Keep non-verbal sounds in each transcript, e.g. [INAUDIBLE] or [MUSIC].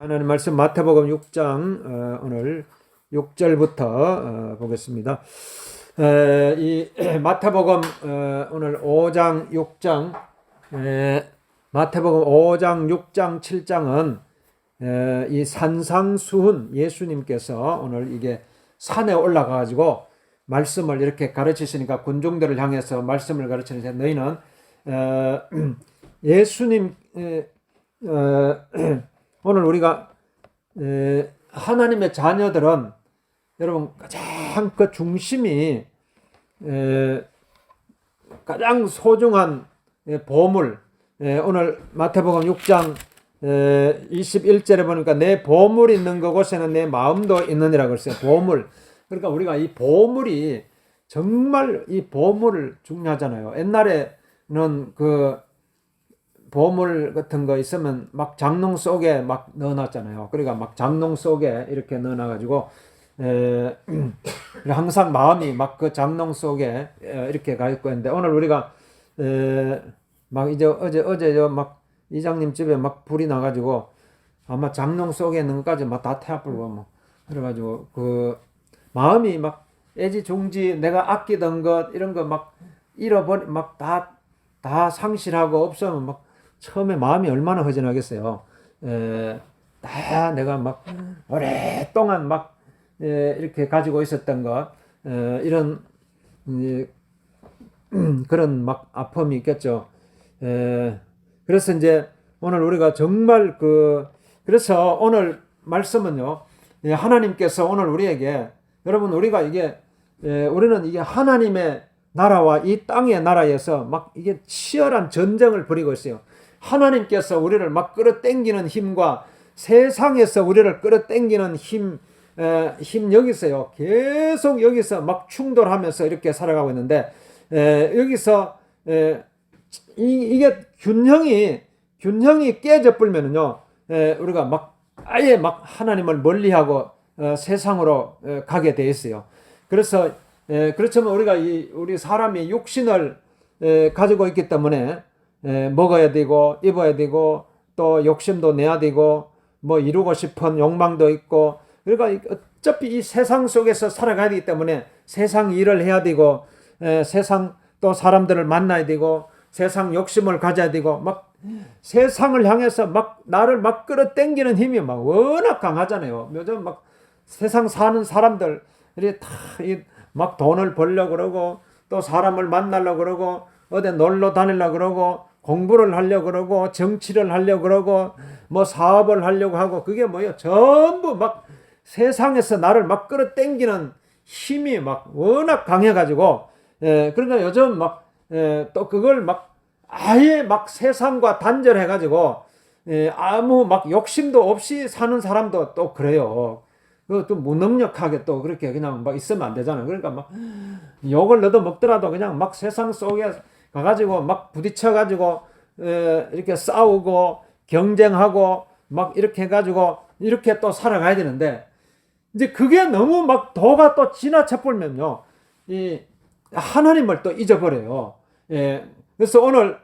하나님 말씀 마태복음 6장 어, 오늘 6절부터 어, 보겠습니다. 에, 이 [CLEARS THROAT] 마태복음 어, 오늘 5장 6장 에, 마태복음 5장 6장 7장은 에, 이 산상수훈 예수님께서 오늘 이게 산에 올라가 가지고 말씀을 이렇게 가르치시니까 군중들을 향해서 말씀을 가르치는데 너희는 [CLEARS THROAT] 어, 예수님 [CLEARS THROAT] 오늘 우리가 에, 하나님의 자녀들은 여러분 가장 그 중심이 에, 가장 소중한 에, 보물 에, 오늘 마태복음 6장 에, 21절에 보니까 내 보물 있는 그곳에는 내 마음도 있느니라 그랬어요. 보물. 그러니까 우리가 이 보물이 정말 이 보물 중요하잖아요. 옛날에는 그 보물 같은 거 있으면 막 장롱 속에 막 넣어놨잖아요. 그러니까 막 장롱 속에 이렇게 넣어놔가지고 에, [CLEARS THROAT] 항상 마음이 막 그 장롱 속에 에, 이렇게 가 있고 했는데 오늘 우리가 에, 막 이제 어제 어제 막 이장님 집에 막 불이 나가지고 아마 장롱 속에 있는 것까지 막 다 태워버리고 뭐 그래가지고 그 마음이 막 애지중지 내가 아끼던 것 이런 거 막 잃어버리 막 다 다 상실하고 없으면 막 처음에 마음이 얼마나 허전하겠어요. 에, 다 내가 막 오랫동안 막 에, 이렇게 가지고 있었던 것 에, 이런 이, 그런 막 아픔이 있겠죠. 에, 그래서 이제 오늘 우리가 정말 그 그래서 오늘 말씀은요 예, 하나님께서 오늘 우리에게 여러분 우리가 이게 예, 우리는 이게 하나님의 나라와 이 땅의 나라에서 막 이게 치열한 전쟁을 벌이고 있어요. 하나님께서 우리를 막 끌어당기는 힘과 세상에서 우리를 끌어당기는 힘, 에, 힘 여기 있어요. 계속 여기서 막 충돌하면서 이렇게 살아가고 있는데 에, 여기서 에, 이, 이게 균형이 균형이 깨져 불면은요 에, 우리가 막 아예 막 하나님을 멀리하고 어, 세상으로 에, 가게 돼 있어요. 그래서 에, 그렇지만 우리가 이 우리 사람이 육신을 에, 가지고 있기 때문에 에, 먹어야 되고 입어야 되고 또 욕심도 내야 되고 뭐 이루고 싶은 욕망도 있고 그러니까 어차피 이 세상 속에서 살아가야 되기 때문에 세상 일을 해야 되고 에, 세상 또 사람들을 만나야 되고 세상 욕심을 가져야 되고 막 세상을 향해서 막 나를 막 끌어당기는 힘이 막 워낙 강하잖아요. 요즘 막 세상 사는 사람들 다막 돈을 벌려 그러고 또 사람을 만나려 그러고 어디 놀러 다니려 그러고 공부를 하려 그러고 정치를 하려 그러고 뭐 사업을 하려고 하고 그게 뭐예요? 전부 막 세상에서 나를 막 끌어당기는 힘이 막 워낙 강해가지고 예, 그러니까 요즘 막 예, 또 그걸 막 아예 막 세상과 단절해가지고 예, 아무 막 욕심도 없이 사는 사람도 또 그래요. 그또 무능력하게 또 그렇게 그냥 막 있으면 안 되잖아요. 그러니까 막 욕을 넣어 먹더라도 그냥 막 세상 속에 가가지고 막 부딪혀가지고 에, 이렇게 싸우고 경쟁하고 막 이렇게 해가지고 이렇게 또 살아가야 되는데 이제 그게 너무 막 도가 또 지나쳐 버리면요 이 하나님을 또 잊어버려요. 예, 그래서 오늘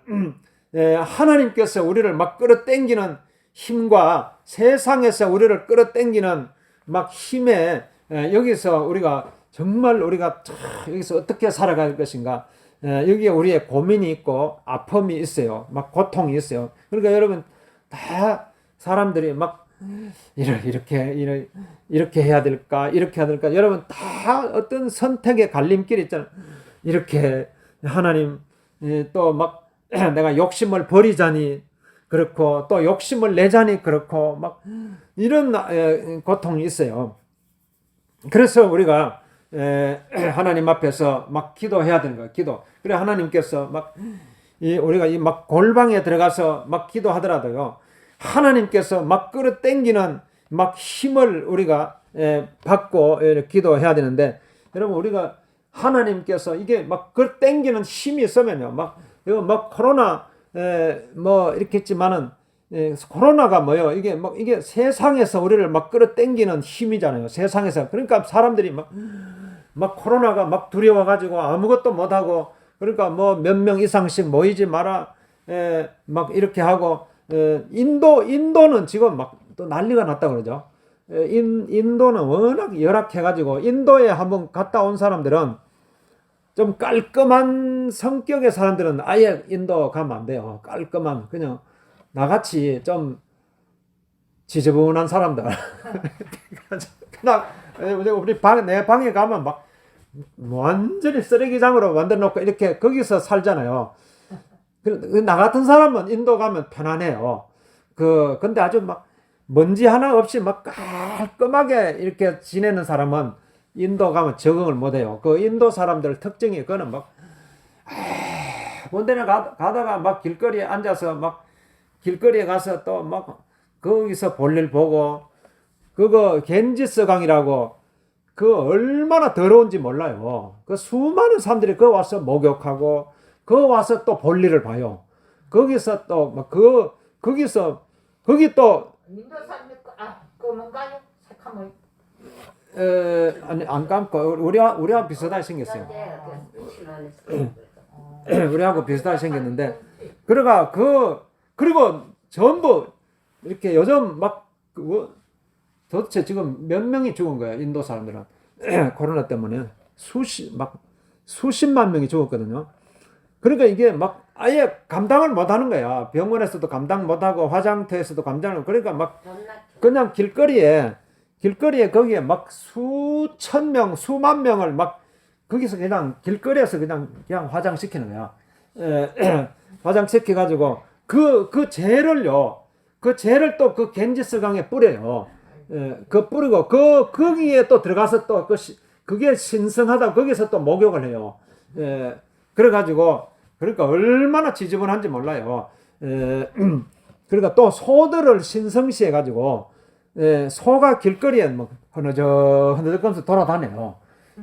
예, 하나님께서 우리를 막 끌어당기는 힘과 세상에서 우리를 끌어당기는 막 힘에 예, 여기서 우리가 정말 우리가 참 여기서 어떻게 살아갈 것인가 예, 여기에 우리의 고민이 있고 아픔이 있어요. 막 고통이 있어요. 그러니까 여러분 다 사람들이 막 이렇게 이렇게 이렇게 해야 될까 이렇게 해야 될까 여러분 다 어떤 선택의 갈림길이 있잖아요. 이렇게 하나님 예, 또막 [CLEARS THROAT] 내가 욕심을 버리자니 그렇고 또 욕심을 내자니 그렇고 막 이런 예, 고통이 있어요. 그래서 우리가 에, [CLEARS THROAT] 하나님 앞에서 막 기도해야 되는 거예요. 기도. 그래 하나님께서 막 이 우리가 이 막 골방에 들어가서 막 기도하더라도요. 하나님께서 막 끌어당기는 막 힘을 우리가 에, 받고 에, 기도해야 되는데 여러분 우리가 하나님께서 이게 막 끌어당기는 힘이 있으면요. 막 이거 막 코로나 에, 뭐 이렇게 했지만은 에, 코로나가 뭐요? 이게 막 이게 세상에서 우리를 막 끌어당기는 힘이잖아요. 세상에서 그러니까 사람들이 막 막 코로나가 막 두려워가지고 아무것도 못하고 그러니까 뭐 몇 명 이상씩 모이지 마라 에, 막 이렇게 하고 에, 인도 인도는 지금 막 또 난리가 났다 그러죠. 에, 인, 인도는 워낙 열악해가지고 인도에 한번 갔다 온 사람들은 좀 깔끔한 성격의 사람들은 아예 인도 가면 안 돼요. 깔끔한 그냥 나같이 좀 지저분한 사람들. [LAUGHS] 그냥 우리 방, 내 방에 가면 막 완전히 쓰레기장으로 만들어 놓고 이렇게 거기서 살잖아요. 그, 나 같은 사람은 인도 가면 편안해요. 그, 근데 아주 막 먼지 하나 없이 막 깔끔하게 이렇게 지내는 사람은 인도 가면 적응을 못 해요. 그 인도 사람들 특징이 그거는 막, 아, 본데나 가, 가다가 막 길거리에 앉아서 막 길거리에 가서 또 막 거기서 볼일 보고 그거 겐지스 강이라고 그 얼마나 더러운지 몰라요. 그 수많은 사람들이 그 와서 목욕하고 그 와서 또 볼일을 봐요. 거기서 또막그 거기서 거기 또 사람이 아 검은가요? 색하면 에, 아니 안 감고 우리와 우리와 비슷하게 생겼어요. [CLEARS THROAT] 우리하고 비슷하게 생겼는데 그러가 그 그리고 전부 이렇게 요즘 막 그거 도대체 지금 몇 명이 죽은 거야 인도 사람들은 [CLEARS THROAT] 코로나 때문에 수십 막 수십만 명이 죽었거든요. 그러니까 이게 막 아예 감당을 못 하는 거야. 병원에서도 감당 못 하고 화장터에서도 감당을 그러니까 막 그냥 길거리에 길거리에 거기에 막 수천 명, 수만 명을 막 거기서 그냥 길거리에서 그냥 그냥 화장시키는 거야. 에, 화장시켜 가지고 그 그 재를요. 그 재를 또 그 겐지스 강에 뿌려요. 에, 그 뿌리고 그 거기에 또 들어가서 또 그 그게 신성하다 거기서 또 목욕을 해요. 에, 그래 가지고 그러니까 얼마나 지저분한지 몰라요. 에, [CLEARS THROAT] 그러니까 또 소들을 신성시해 가지고 예, 소가 길거리에 뭐 흐느적 흐느적하면서 돌아다녀요.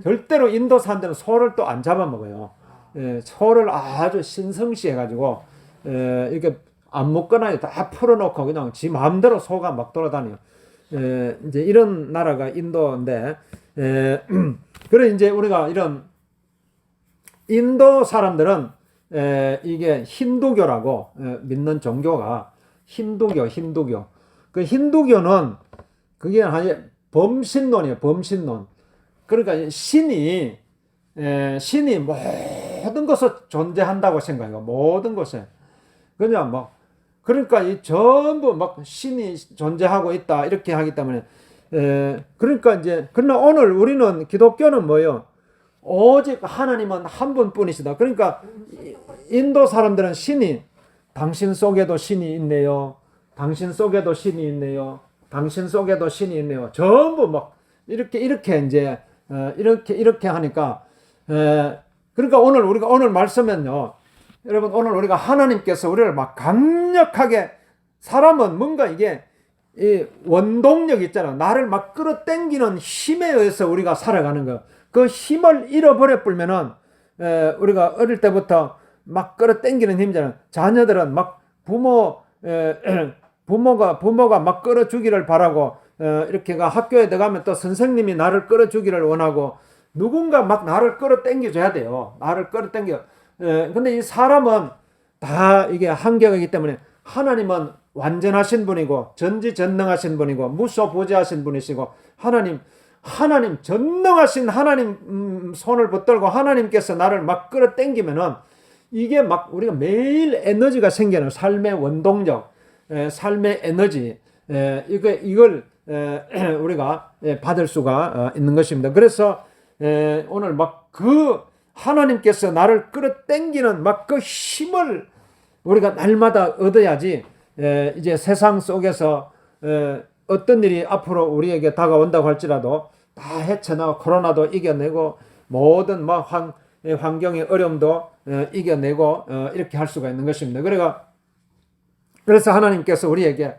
절대로 인도 사람들은 소를 또 안 잡아먹어요. 예, 소를 아주 신성시해 가지고 예, 이렇게 안 먹거나 다 풀어놓고 그냥 지 마음대로 소가 막 돌아다녀요. 예, 이제 이런 나라가 인도인데 예, [CLEARS THROAT] 그래 이제 우리가 이런 인도 사람들은 에, 이게 힌두교라고 에, 믿는 종교가 힌두교, 힌두교. 그 힌두교는 그게 아니 범신론이에요, 범신론. 그러니까 신이 에, 신이 모든 것을 존재한다고 생각해요. 모든 것에. 그냥 막 그러니까 이 전부 막 신이 존재하고 있다 이렇게 하기 때문에 에, 그러니까 이제 그러나 오늘 우리는 기독교는 뭐예요? 오직 하나님은 한 분뿐이시다. 그러니까 이- 인도 사람들은 신이 당신 속에도 신이 있네요. 당신 속에도 신이 있네요. 당신 속에도 신이 있네요. 전부 막 이렇게 이렇게 이제 어, 이렇게 이렇게 하니까 에, 그러니까 오늘 우리가 오늘 말씀은요. 여러분 오늘 우리가 하나님께서 우리를 막 강력하게 사람은 뭔가 이게 이 원동력 있잖아. 나를 막 끌어당기는 힘에 의해서 우리가 살아가는 거. 그 힘을 잃어버려 불면은 에, 우리가 어릴 때부터 막 끌어당기는 힘이잖아. 자녀들은 막 부모 에, [CLEARS THROAT] 부모가 부모가 막 끌어주기를 바라고 어, 이렇게가 학교에 들어가면 또 선생님이 나를 끌어주기를 원하고 누군가 막 나를 끌어당겨줘야 돼요. 나를 끌어당겨. 에, 근데 이 사람은 다 이게 한계가 있기 때문에 하나님은 완전하신 분이고 전지전능하신 분이고 무소부재하신 분이시고 하나님 하나님 전능하신 하나님 음, 손을 붙들고 하나님께서 나를 막 끌어당기면은 이게 막 우리가 매일 에너지가 생겨요. 삶의 원동력, 에, 삶의 에너지, 에, 이거 이걸 에, [CLEARS THROAT] 우리가 에, 받을 수가 어, 있는 것입니다. 그래서 에, 오늘 막그 하나님께서 나를 끌어당기는 막 그 힘을 우리가 날마다 얻어야지 에, 이제 세상 속에서 에, 어떤 일이 앞으로 우리에게 다가온다고 할지라도 다 헤쳐나가 코로나도 이겨내고 모든 막 환, 에, 환경의 어려움도 어, 이겨내고 어, 이렇게 할 수가 있는 것입니다. 그래가 그래서 하나님께서 우리에게 어,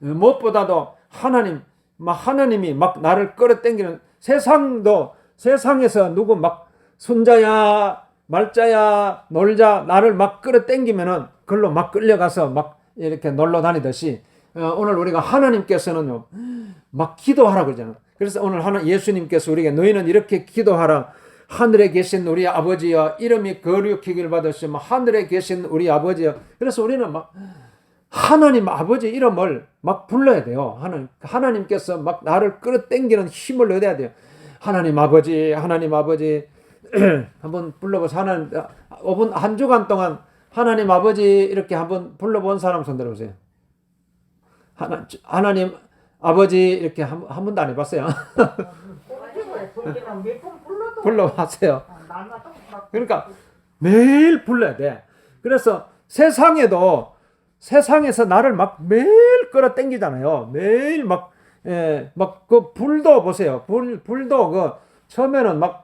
무엇보다도 하나님 막 하나님이 막 나를 끌어당기는 세상도 세상에서 누구 막 손자야 말자야 놀자 나를 막 끌어당기면은 그걸로 막 끌려가서 막 이렇게 놀러 다니듯이 어, 오늘 우리가 하나님께서는요 막 기도하라 그러잖아. 그래서 오늘 하나 예수님께서 우리에게 너희는 이렇게 기도하라. 하늘에 계신 우리 아버지여 이름이 거룩히길 받으시며 하늘에 계신 우리 아버지여. 그래서 우리는 막 하나님 아버지 이름을 막 불러야 돼요. 하나님, 하나님께서 막 나를 끌어당기는 힘을 얻어야 돼요. 하나님 아버지, 하나님 아버지. [CLEARS THROAT] 한번 불러보세요. 하나님, 5분, 한 주간 동안 하나님 아버지 이렇게 한번 불러본 사람 손 들어보세요. 하나, 하나님 아버지 이렇게 한, 한 번도 안 해봤어요. [LAUGHS] 불러봤어요. 어, 그러니까 매일 불러야 돼. 그래서 세상에도 세상에서 나를 막 매일 끌어 당기잖아요. 매일 막, 예, 막 그 불도 보세요. 불, 불도 그 처음에는 막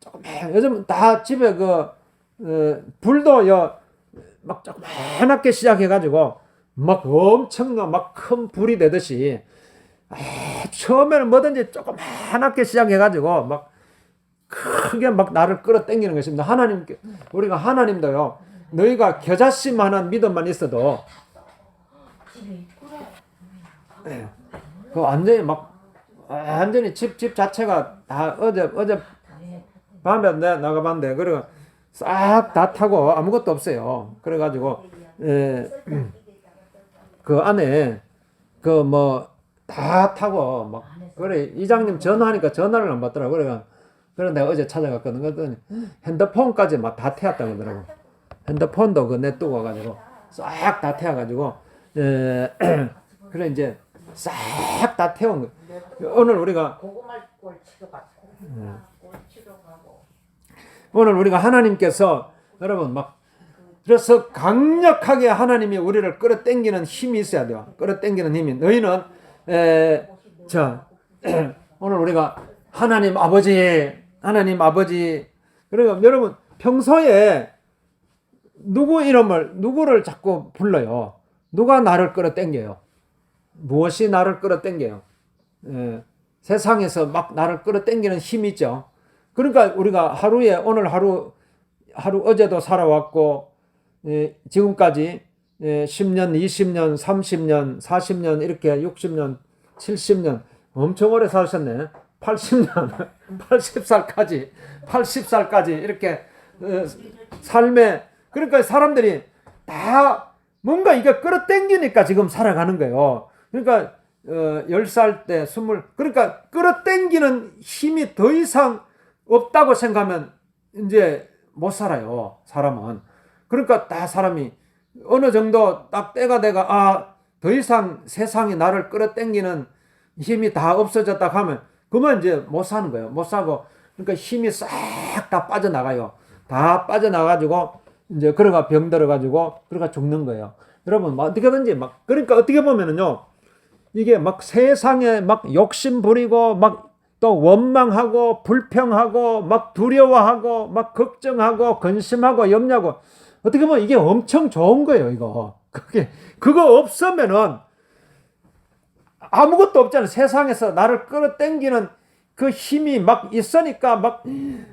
조그매, 요즘 다 집에 그, 어, 불도 여, 막 조그맣게 시작해가지고 막 엄청난 막 큰 불이 되듯이 아, 처음에는 뭐든지 조그맣게 시작해가지고 막 크게 막 나를 끌어당기는 것입니다. 하나님께 우리가 하나님도요. 너희가 겨자씨만한 믿음만 있어도 예, 그 완전히 막 완전히 집 집 자체가 다 어제 어제 밤에 내 나가봤는데 그래 싹다 타고 아무것도 없어요. 그래가지고 예, 그 안에 그 뭐 다 타고 막 그래. 이장님 전화하니까 전화를 안 받더라고. 그래가 그래 내가 어제 찾아갔거든. 그랬더니 핸드폰까지 막 다 태웠다 그러더라고. 핸드폰도 그 내두고 가지고 싹 다 태워가지고 에, [CLEARS THROAT] 그래 이제 싹 다 태운 거. 오늘 우리가 고구마 꼴치러 갔고. 가고 오늘 우리가 하나님께서 여러분 막 그래서 강력하게 하나님이 우리를 끌어당기는 힘이 있어야 돼요. 끌어당기는 힘이 너희는 에, 자 [CLEARS THROAT] 오늘 우리가 하나님 아버지 하나님 아버지 그러니까 여러분 평소에 누구 이름을 누구를 자꾸 불러요. 누가 나를 끌어당겨요. 무엇이 나를 끌어당겨요. 에, 세상에서 막 나를 끌어당기는 힘이 있죠. 그러니까 우리가 하루에 오늘 하루 하루 어제도 살아왔고 예, 지금까지 예, 10년, 20년, 30년, 40년 이렇게 60년, 70년 엄청 오래 사셨네. 80년, 80살까지 80살까지 이렇게 어, 삶에 그러니까 사람들이 다 뭔가 이게 끌어당기니까 지금 살아가는 거예요. 그러니까 어, 10살 때 20, 그러니까 끌어당기는 힘이 더 이상 없다고 생각하면 이제 못 살아요. 사람은. 그러니까 다 사람이 어느 정도 딱 때가 돼가 아, 더 이상 세상이 나를 끌어당기는 힘이 다 없어졌다 하면 그만 이제 못 사는 거예요. 못 사고 그러니까 힘이 싹 다 빠져나가요. 다 빠져나가지고 이제 그러가 병 들어 가지고 그러가 죽는 거예요. 여러분 뭐 어떻게든지 막 그러니까 어떻게 보면은요 이게 막 세상에 막 욕심 부리고 막 또 원망하고 불평하고 막 두려워하고 막 걱정하고 근심하고 염려하고 어떻게 보면 이게 엄청 좋은 거예요 이거. [LAUGHS] 그게 그거 없으면은 아무것도 없잖아요 세상에서 나를 끌어당기는 그 힘이 막 있으니까 막,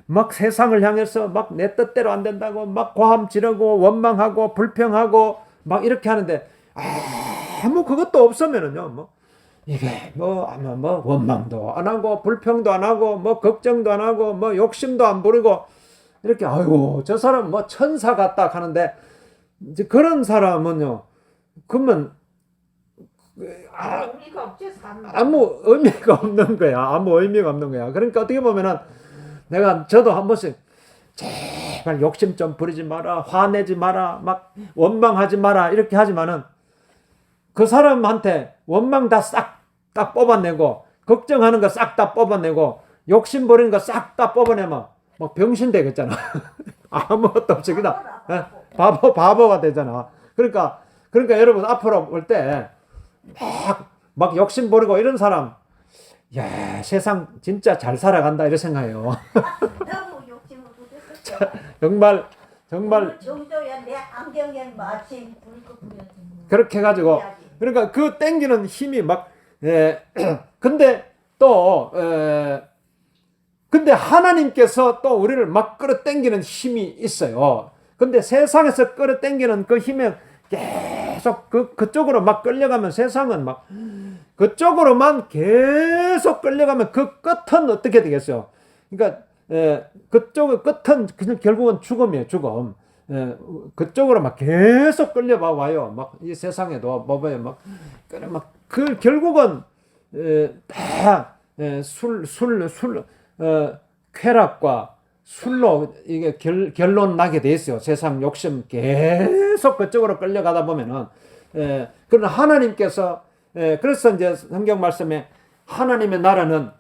막 세상을 향해서 막 내 뜻대로 안 된다고 막 고함 지르고 원망하고 불평하고 막 이렇게 하는데 아무 그것도 없으면은요 뭐 이게 뭐 아마 뭐 원망도 안 하고 불평도 안 하고 뭐 걱정도 안 하고 뭐 욕심도 안 부리고 이렇게 아이고 저 사람 뭐 천사 같다 하는데 이제 그런 사람은요 그러면 아, 아무 의미가 없는 거야. 아무 의미가 없는 거야. 그러니까 어떻게 보면은 내가 저도 한 번씩 제발 욕심 좀 부리지 마라, 화내지 마라, 막 원망하지 마라 이렇게 하지만은 그 사람한테 원망 다 싹 다 뽑아내고 걱정하는 거 싹 다 뽑아내고 욕심 부리는 거 싹 다 뽑아내면 막 병신 되겠잖아. [LAUGHS] 아무것도 없이 그냥 예, 바보 바보가 되잖아. 그러니까 그러니까 여러분 앞으로 볼때 막, 막 욕심 부리고 이런 사람, 야, 세상 진짜 잘 살아간다, 이런 생각해요. [LAUGHS] 정말, 정말, 그렇게 해가지고, 그러니까 그 땡기는 힘이 막, 예, [CLEARS THROAT] 근데 또, 에, 근데 하나님께서 또 우리를 막 끌어당기는 힘이 있어요. 근데 세상에서 끌어당기는 그 힘에 계속 그, 그쪽으로 막 끌려가면 세상은 막 그쪽으로만 계속 끌려가면 그 끝은 어떻게 되겠어요? 그러니까 에, 그쪽의 끝은 그냥 결국은 죽음이에요, 죽음. 예, 그쪽으로 막 계속 끌려봐 와요. 막 이 세상에도 뭐 봐요. 막 그래 막그 결국은 에, 다술술술 어, 쾌락과 술로 이게 결, 결론 나게 돼 있어요. 세상 욕심 계속 그쪽으로 끌려가다 보면은 에, 그러나 하나님께서 에, 그래서 이제 성경 말씀에 하나님의 나라는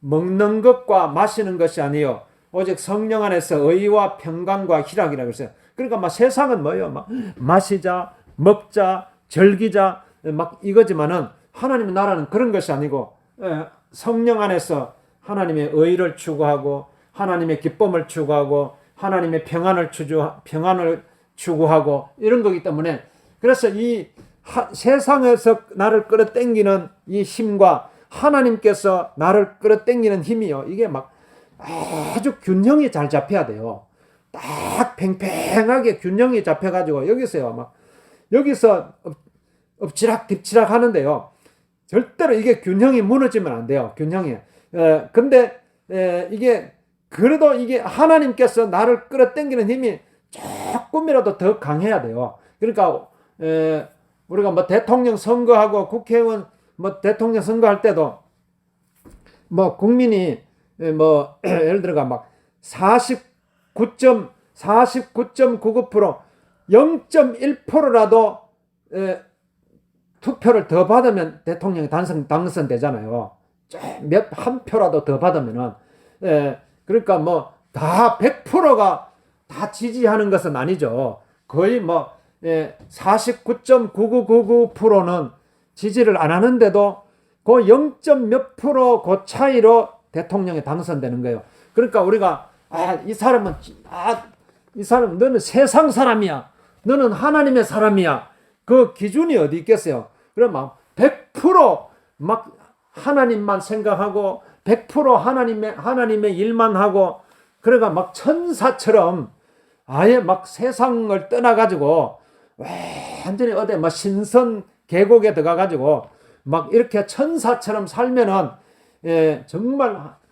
먹는 것과 마시는 것이 아니요 오직 성령 안에서 의와 평강과 희락이라고 했어요. 그러니까 막 세상은 뭐예요? 막 마시자, 먹자, 즐기자 막 이거지만은 하나님의 나라는 그런 것이 아니고 예, 성령 안에서 하나님의 의를 추구하고 하나님의 기쁨을 추구하고 하나님의 평안을 추주 평안을 추구하고 이런 거기 때문에 그래서 이 하- 세상에서 나를 끌어당기는 이 힘과 하나님께서 나를 끌어당기는 힘이요 이게 막 아주 균형이 잘 잡혀야 돼요. 딱 팽팽하게 균형이 잡혀가지고 여기서요 막 여기서 엎- 엎치락 뒤치락 하는데요. 절대로 이게 균형이 무너지면 안 돼요. 균형이. 에, 근데 에, 이게 그래도 이게 하나님께서 나를 끌어당기는 힘이 조금이라도 더 강해야 돼요. 그러니까 에, 우리가 뭐 대통령 선거하고 국회의원 뭐 대통령 선거할 때도 뭐 국민이 에, 뭐 [CLEARS THROAT] 예를 들어가 막 49점 49.99% 0.1%라도 에, 투표를 더 받으면 대통령이 당선 당선되잖아요. 몇한 표라도 더 받으면은 에, 그러니까 뭐 다 100%가 다 지지하는 것은 아니죠. 거의 뭐 예, 49.9999%는 지지를 안 하는데도 그 0. 몇 프로 그 차이로 대통령이 당선되는 거예요. 그러니까 우리가 아, 이 사람은 아, 이 사람 너는 세상 사람이야. 너는 하나님의 사람이야. 그 기준이 어디 있겠어요? 막 100%막 하나님만 생각하고 100% 하나님의 하나님의 일만 하고 그러니까 막 천사처럼 아예 막 세상을 떠나 가지고 완전히 어디 막 신선 계곡에 들어가 가지고 막 이렇게 천사처럼 살면은 예, 정말 예,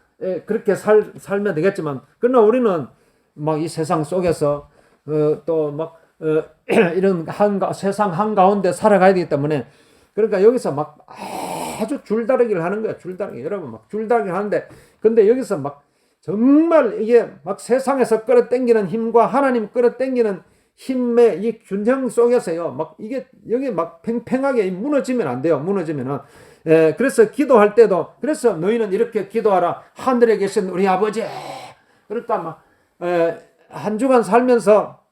그렇게 살 살면 되겠지만 그러나 우리는 막 이 세상 속에서 어, 또 막 어, [CLEARS THROAT] 이런 한가 세상 한가운데 살아가야 되기 때문에 그러니까 여기서 막 아주 줄다리기를 하는 거야 줄다리기. 여러분 막 줄다리기를 하는데 근데 여기서 막 정말 이게 막 세상에서 끌어당기는 힘과 하나님 끌어당기는 힘의 이 균형 속에서요 막 이게 여기 막 팽팽하게 무너지면 안 돼요 무너지면은 예, 그래서 기도할 때도 그래서 너희는 이렇게 기도하라 하늘에 계신 우리 아버지 그러니까 막 에, 한 주간 살면서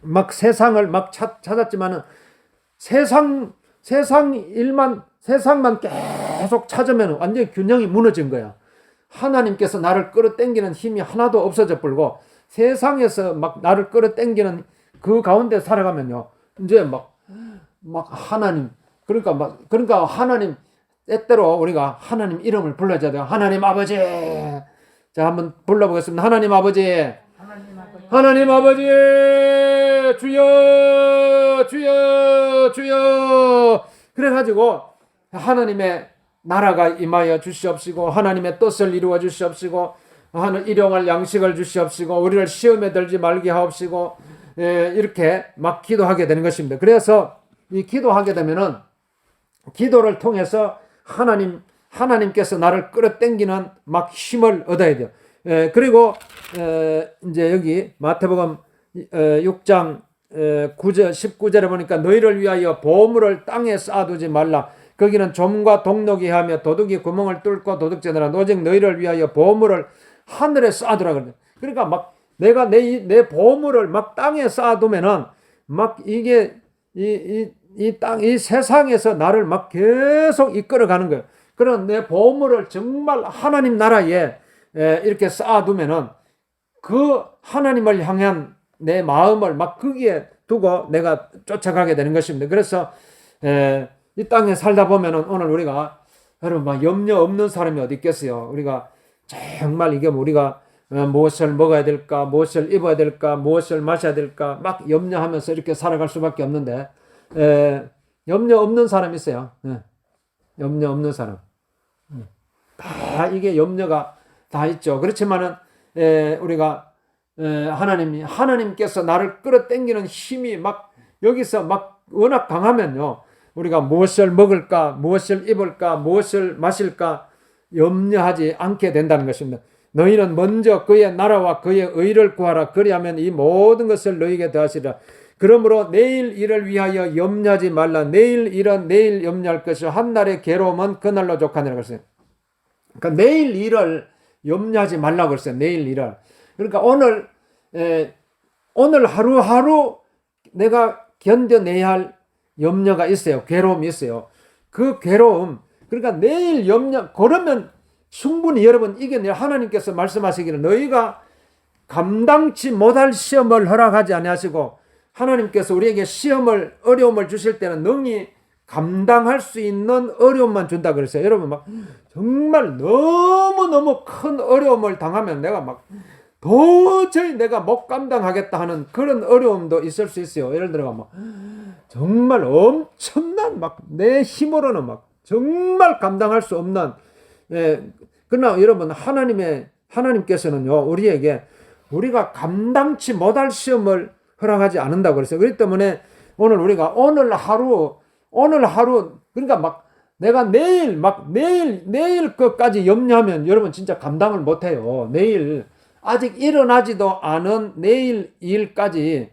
막 세상을 막 찾, 찾았지만은 세상 세상 일만 세상만 계속 찾으면 완전히 균형이 무너진 거야. 하나님께서 나를 끌어당기는 힘이 하나도 없어져 버리고 세상에서 막 나를 끌어당기는 그 가운데 살아가면요. 이제 막 막 하나님 그러니까 막 그러니까 하나님 때때로 우리가 하나님 이름을 불러줘야 돼요. 하나님 아버지. 자 한번 불러보겠습니다. 하나님 아버지. 하나님 아버지 주여 주여 주여 그래가지고 하나님의 나라가 임하여 주시옵시고 하나님의 뜻을 이루어 주시옵시고 하는 일용할 양식을 주시옵시고 우리를 시험에 들지 말게 하옵시고 예, 이렇게 막 기도하게 되는 것입니다. 그래서 이 기도하게 되면은 기도를 통해서 하나님 하나님께서 나를 끌어당기는 막 힘을 얻어야 돼요. 에, 그리고 에, 이제 여기 마태복음 에, 6장 에, 9절 19절에 보니까 너희를 위하여 보물을 땅에 쌓아두지 말라. 거기는 좀과 동록이 하며 도둑이 구멍을 뚫고 도둑질하라. 오직 너희를 위하여 보물을 하늘에 쌓아두라 그래. 그러니까 막 내가 내 내 보물을 막 땅에 쌓아두면은 막 이게 이 이 땅 이 세상에서 나를 막 계속 이끌어가는 거예요. 그런 내 보물을 정말 하나님 나라에 에, 이렇게 쌓아두면은 그 하나님을 향한 내 마음을 막 거기에 두고 내가 쫓아가게 되는 것입니다. 그래서 에, 이 땅에 살다 보면은 오늘 우리가 여러분 막 염려 없는 사람이 어디 있겠어요? 우리가 정말 이게 우리가 어, 무엇을 먹어야 될까, 무엇을 입어야 될까, 무엇을 마셔야 될까 막 염려하면서 이렇게 살아갈 수밖에 없는데 에, 염려 없는 사람 있어요. 예. 염려 없는 사람. 다 이게 염려가 다 있죠. 그렇지만은 에, 우리가 에, 하나님이 하나님께서 나를 끌어당기는 힘이 막 여기서 막 워낙 강하면요. 우리가 무엇을 먹을까, 무엇을 입을까, 무엇을 마실까 염려하지 않게 된다는 것입니다. 너희는 먼저 그의 나라와 그의 의를 구하라. 그리하면 이 모든 것을 너희에게 더하시리라. 그러므로 내일 일을 위하여 염려하지 말라. 내일 일은 내일 염려할 것이요 한 날의 괴로움은 그날로 족하니라 그랬어요. 그러니까 내일 일을 염려하지 말라고 그랬어요. 내일 일을. 그러니까 오늘 에, 오늘 하루하루 내가 견뎌내야 할 염려가 있어요. 괴로움이 있어요. 그 괴로움 그러니까 내일 염려 그러면 충분히 여러분 이겨내 하나님께서 말씀하시기를 너희가 감당치 못할 시험을 허락하지 아니하시고 하나님께서 우리에게 시험을 어려움을 주실 때는 능히 감당할 수 있는 어려움만 준다 그랬어요. 여러분 막 정말 너무 너무 큰 어려움을 당하면 내가 막 도저히 내가 못 감당하겠다 하는 그런 어려움도 있을 수 있어요. 예를 들어 막 정말 엄청난 막 내 힘으로는 막 정말 감당할 수 없는 예, 그러나 여러분 하나님의 하나님께서는요 우리에게 우리가 감당치 못할 시험을 허락하지 않는다고 그랬어요. 그렇기 때문에 오늘 우리가 오늘 하루 오늘 하루 그러니까 막 내가 내일 막 내일 내일 것까지 염려하면 여러분 진짜 감당을 못 해요. 내일 아직 일어나지도 않은 내일 일까지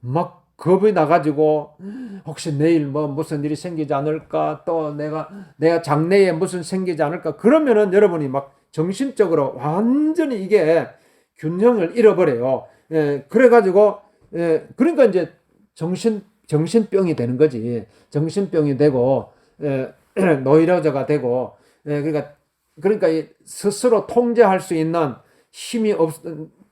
막 겁이 나가지고 혹시 내일 뭐 무슨 일이 생기지 않을까 또 내가 내가 장래에 무슨 생기지 않을까 그러면은 여러분이 막 정신적으로 완전히 이게 균형을 잃어버려요. 예, 그래가지고 예, 그러니까 이제 정신 정신병이 되는 거지. 정신병이 되고 예, [CLEARS THROAT] 노이로제가 되고 예, 그러니까 그러니까 이 스스로 통제할 수 있는 힘이 없,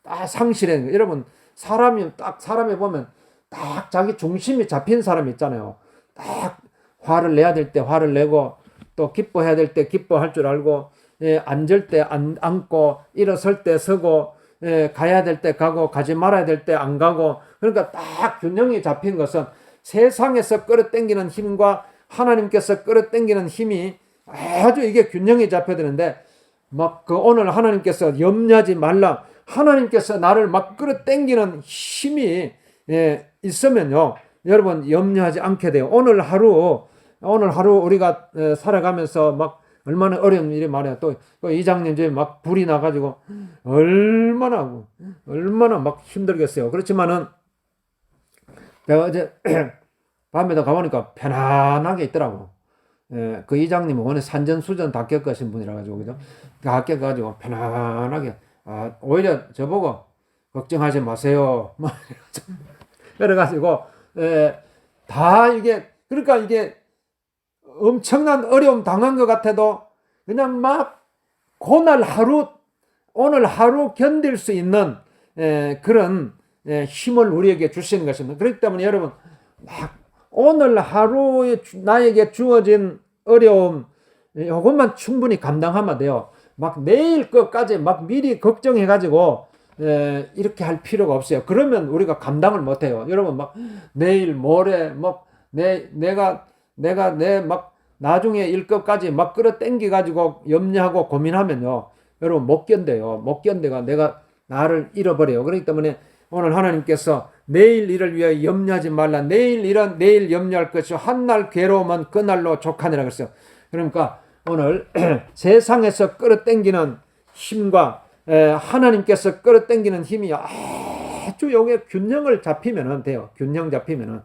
아, 상실해. 여러분, 사람이 딱, 사람에 보면 딱 자기 중심이 잡힌 사람 있잖아요. 딱 화를 내야 될 때 화를 내고 또 기뻐해야 될 때 기뻐할 줄 알고 예, 앉을 때 안, 앉고 일어설 때 서고 예, 가야 될 때 가고 가지 말아야 될 때 안 가고 그러니까 딱 균형이 잡힌 것은 세상에서 끌어당기는 힘과 하나님께서 끌어당기는 힘이 아주 이게 균형이 잡혀야 되는데 막 그 오늘 하나님께서 염려하지 말라 하나님께서 나를 막 끌어당기는 힘이 예, 있으면요 여러분 염려하지 않게 돼요. 오늘 하루 오늘 하루 우리가 에, 살아가면서 막 얼마나 어려운 일이 많아요 또 이장님 집에 막 불이 나가지고 얼마나 얼마나 막 힘들겠어요 그렇지만은 내가 어제 [CLEARS THROAT] 밤에도 가보니까 편안하게 있더라고 예, 그 이장님은 오늘 산전수전 다 겪으신 분이라 가지고 그죠? 다 겪어가지고 편안하게 아 오히려 저보고 걱정하지 마세요. [LAUGHS] 막 그래가지고 예, 다 이게 그러니까 이게 엄청난 어려움 당한 것 같아도 그냥 막 그날 하루 오늘 하루 견딜 수 있는 예, 그런 예, 힘을 우리에게 주시는 것입니다. 그렇기 때문에 여러분 막 오늘 하루에 주- 나에게 주어진 어려움 이것만 충분히 감당하면 돼요. 막 내일 것까지 막 미리 걱정해 가지고 이렇게 할 필요가 없어요. 그러면 우리가 감당을 못 해요. 여러분 막 내일 모레 막 내 내가 내가 내 막 나중에 일 것까지 막 끌어당겨 가지고 염려하고 고민하면요. 여러분 못 견뎌요. 못 견뎌가 내가 나를 잃어버려요. 그렇기 때문에 오늘 하나님께서 내일 일을 위하여 염려하지 말라. 내일 일은 내일 염려할 것이요. 한날 괴로움은 그날로 족하니라 그랬어요. 그러니까 오늘 [CLEARS THROAT] 세상에서 끌어당기는 힘과 에, 하나님께서 끌어당기는 힘이 아주 요게 균형을 잡히면은 돼요. 균형 잡히면은.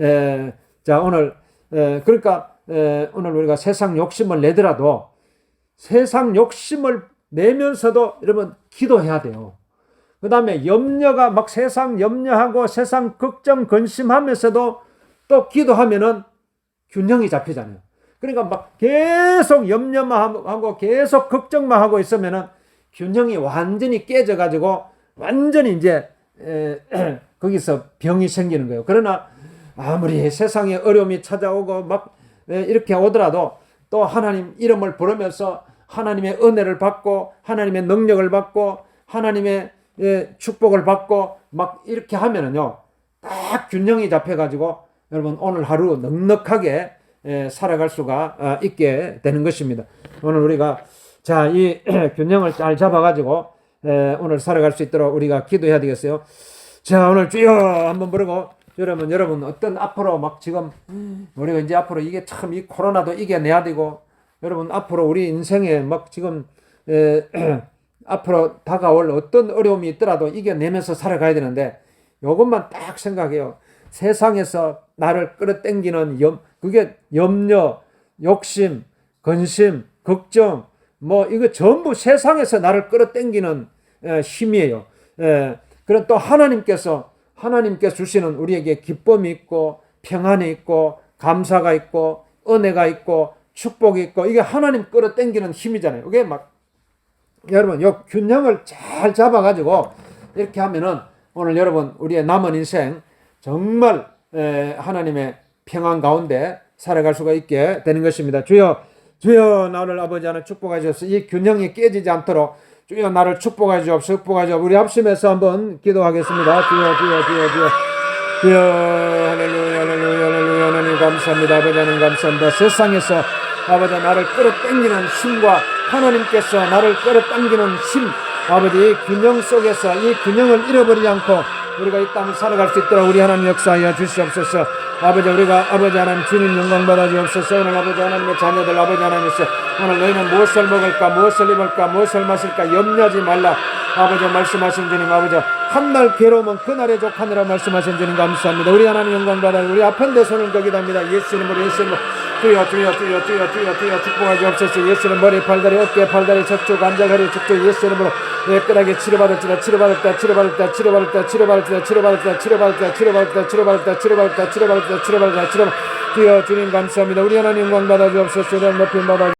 에, 자, 오늘, 에, 그러니까, 에, 오늘 우리가 세상 욕심을 내더라도 세상 욕심을 내면서도 여러분 기도해야 돼요. 그 다음에 염려가 막 세상 염려하고 세상 걱정, 근심하면서도 또 기도하면은 균형이 잡히잖아요. 그러니까 막 계속 염려만 하고 계속 걱정만 하고 있으면은 균형이 완전히 깨져가지고 완전히 이제 에, [CLEARS THROAT] 거기서 병이 생기는 거예요. 그러나 아무리 세상에 어려움이 찾아오고 막 에, 이렇게 오더라도 또 하나님 이름을 부르면서 하나님의 은혜를 받고 하나님의 능력을 받고 하나님의 예, 축복을 받고 막 이렇게 하면은요 딱 균형이 잡혀가지고 여러분 오늘 하루 넉넉하게 예, 살아갈 수가 아, 있게 되는 것입니다. 오늘 우리가 자 이 [CLEARS THROAT] 균형을 잘 잡아가지고 에, 오늘 살아갈 수 있도록 우리가 기도해야 되겠어요. 자 오늘 주여 한번 부르고 여러분 여러분 어떤 앞으로 막 지금 우리가 이제 앞으로 이게 참 이 코로나도 이겨내야 되고 여러분 앞으로 우리 인생에 막 지금 에, [CLEARS THROAT] 앞으로 다가올 어떤 어려움이 있더라도 이겨내면서 살아가야 되는데 요것만 딱 생각해요. 세상에서 나를 끌어당기는 염 그게 염려, 욕심, 근심, 걱정 뭐 이거 전부 세상에서 나를 끌어당기는 에, 힘이에요. 에, 그런 또 하나님께서 하나님께서 주시는 우리에게 기쁨이 있고 평안이 있고 감사가 있고 은혜가 있고 축복이 있고 이게 하나님 끌어당기는 힘이잖아요. 이게 막 여러분 요 균형을 잘 잡아가지고 이렇게 하면은 오늘 여러분 우리의 남은 인생 정말 에, 하나님의 평안 가운데 살아갈 수가 있게 되는 것입니다. 주여 주여 나를 아버지 하나 주옵소서 이 균형이 깨지지 않도록 주여 나를 축복해 주옵소서 축복해 주옵소서 우리 합심해서 한번 기도하겠습니다. 주여 주여 주여 주여. 주여 할렐루야 할렐루야 할렐루야. 하나님 감사합니다. 아버지 하나님 감사합니다. 세상에서 아버지 나를 끌어당기는 힘과 하나님께서 나를 끌어당기는 힘 아버지 이 균형 속에서 이 균형을 잃어버리지 않고 우리가 이 땅을 살아갈 수 있도록 우리 하나님 역사하여 주시옵소서. 아버지 우리가 아버지 하나님 주님 영광 받아 주옵소서. 오늘 아버지 하나님의 자녀들 아버지 하나님께서 오늘 너희는 무엇을 먹을까 무엇을 입을까 무엇을 마실까 염려하지 말라. 아버지 말씀하신 주님 아버지 한날 괴로우면 그날의 족하느라 말씀하신 주님 감사합니다. 우리 하나님 영광 받아 우리 아픈 데 손을 거기답니다. 예수 이름으로 예수 이름으로 주여 주여 주여 주여 주여 주여 축복하지 없소서 예수는 머리 팔다리 어깨 팔다리 척추 관절 허리 축주 예수 이름으로 깨끗하게 치료받을지다 치료받을다 치료받을다 치료받을다 치료받을다 치료받을다 치료받을다 치료받을다 치료받을다 치료받을다 치료받을다 치료받을다 주여 주님 감사합니다 우리 하나님 영광 받아 주옵소서 높임 받아